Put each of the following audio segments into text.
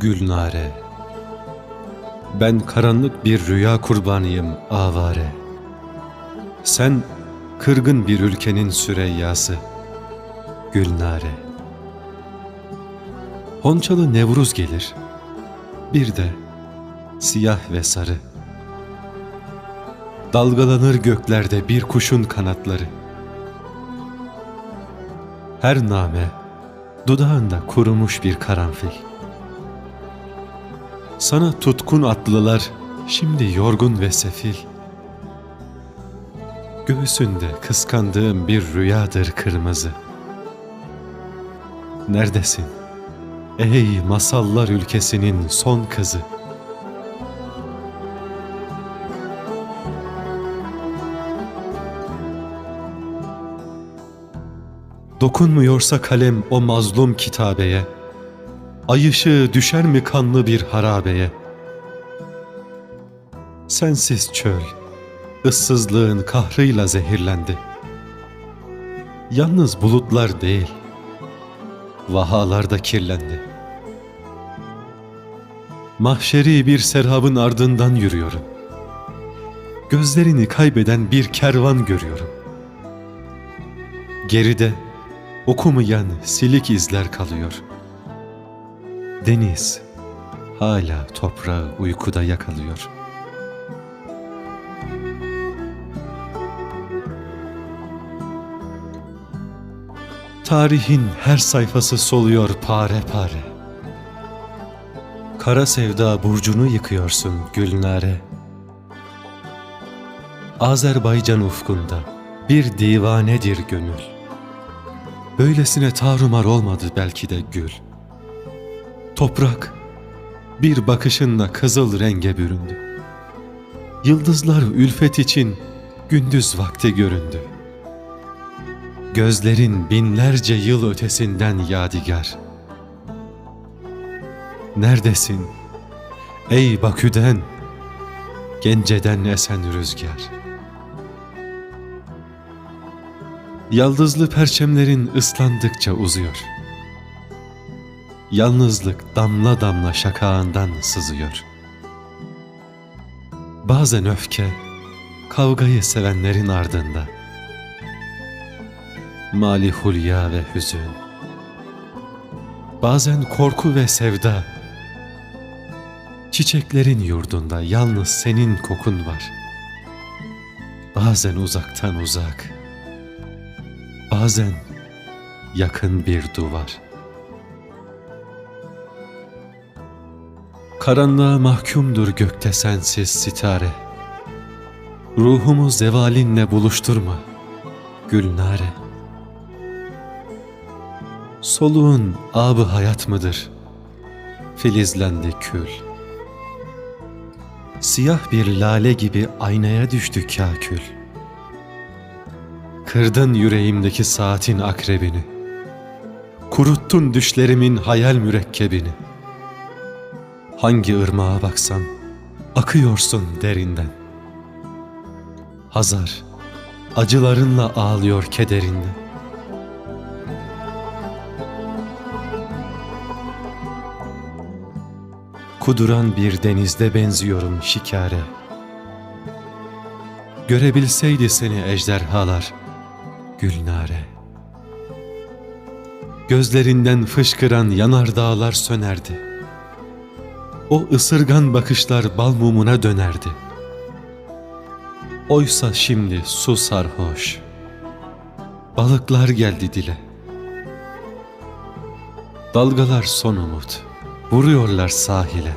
Gülnare. Ben karanlık bir rüya kurbanıyım avare. Sen kırgın bir ülkenin süreyyası Gülnare. Honçalı Nevruz gelir Bir de siyah ve sarı. Dalgalanır göklerde bir kuşun kanatları. Her name dudağında kurumuş bir karanfil sana tutkun atlılar şimdi yorgun ve sefil. Göğsünde kıskandığım bir rüyadır kırmızı. Neredesin? Ey masallar ülkesinin son kızı. Dokunmuyorsa kalem o mazlum kitabeye, Ay ışığı düşer mi kanlı bir harabeye? Sensiz çöl, ıssızlığın kahrıyla zehirlendi. Yalnız bulutlar değil, vahalar da kirlendi. Mahşeri bir serhabın ardından yürüyorum. Gözlerini kaybeden bir kervan görüyorum. Geride okumayan silik izler kalıyor.'' Deniz hala toprağı uykuda yakalıyor. Tarihin her sayfası soluyor pare pare. Kara sevda burcunu yıkıyorsun Gülnare. Azerbaycan ufkunda bir divanedir gönül. Böylesine tarumar olmadı belki de gül. Toprak bir bakışınla kızıl renge büründü. Yıldızlar ülfet için gündüz vakti göründü. Gözlerin binlerce yıl ötesinden yadigar. Neredesin? Ey Bakü'den, Gence'den esen rüzgar. Yaldızlı perçemlerin ıslandıkça uzuyor.'' Yalnızlık damla damla şakağından sızıyor. Bazen öfke, kavgayı sevenlerin ardında. Mali hulya ve hüzün. Bazen korku ve sevda. Çiçeklerin yurdunda yalnız senin kokun var. Bazen uzaktan uzak. Bazen yakın bir duvar.'' Karanlığa mahkumdur gökte sensiz sitare. Ruhumu zevalinle buluşturma, Gülnare. Soluğun abı hayat mıdır? Filizlendi kül. Siyah bir lale gibi aynaya düştü kâkül. Kırdın yüreğimdeki saatin akrebini. Kuruttun düşlerimin hayal mürekkebini.'' Hangi ırmağa baksan akıyorsun derinden. Hazar acılarınla ağlıyor kederinde. Kuduran bir denizde benziyorum şikare. Görebilseydi seni ejderhalar, Gülnare. Gözlerinden fışkıran yanardağlar sönerdi.'' O ısırgan bakışlar bal mumuna dönerdi. Oysa şimdi su sarhoş. Balıklar geldi dile. Dalgalar son umut. Vuruyorlar sahile.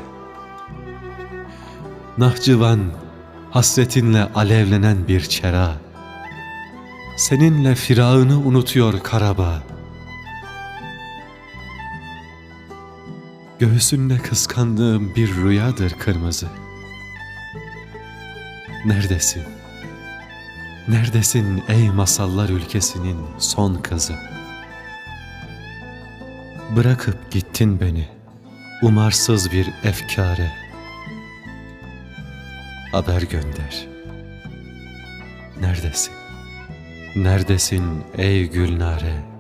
Nahçıvan hasretinle alevlenen bir çera. Seninle firağını unutuyor Karabağ. Göğsünde kıskandığım bir rüyadır kırmızı. Neredesin? Neredesin ey masallar ülkesinin son kızı? Bırakıp gittin beni, umarsız bir efkare. Haber gönder. Neredesin? Neredesin ey Gülnare?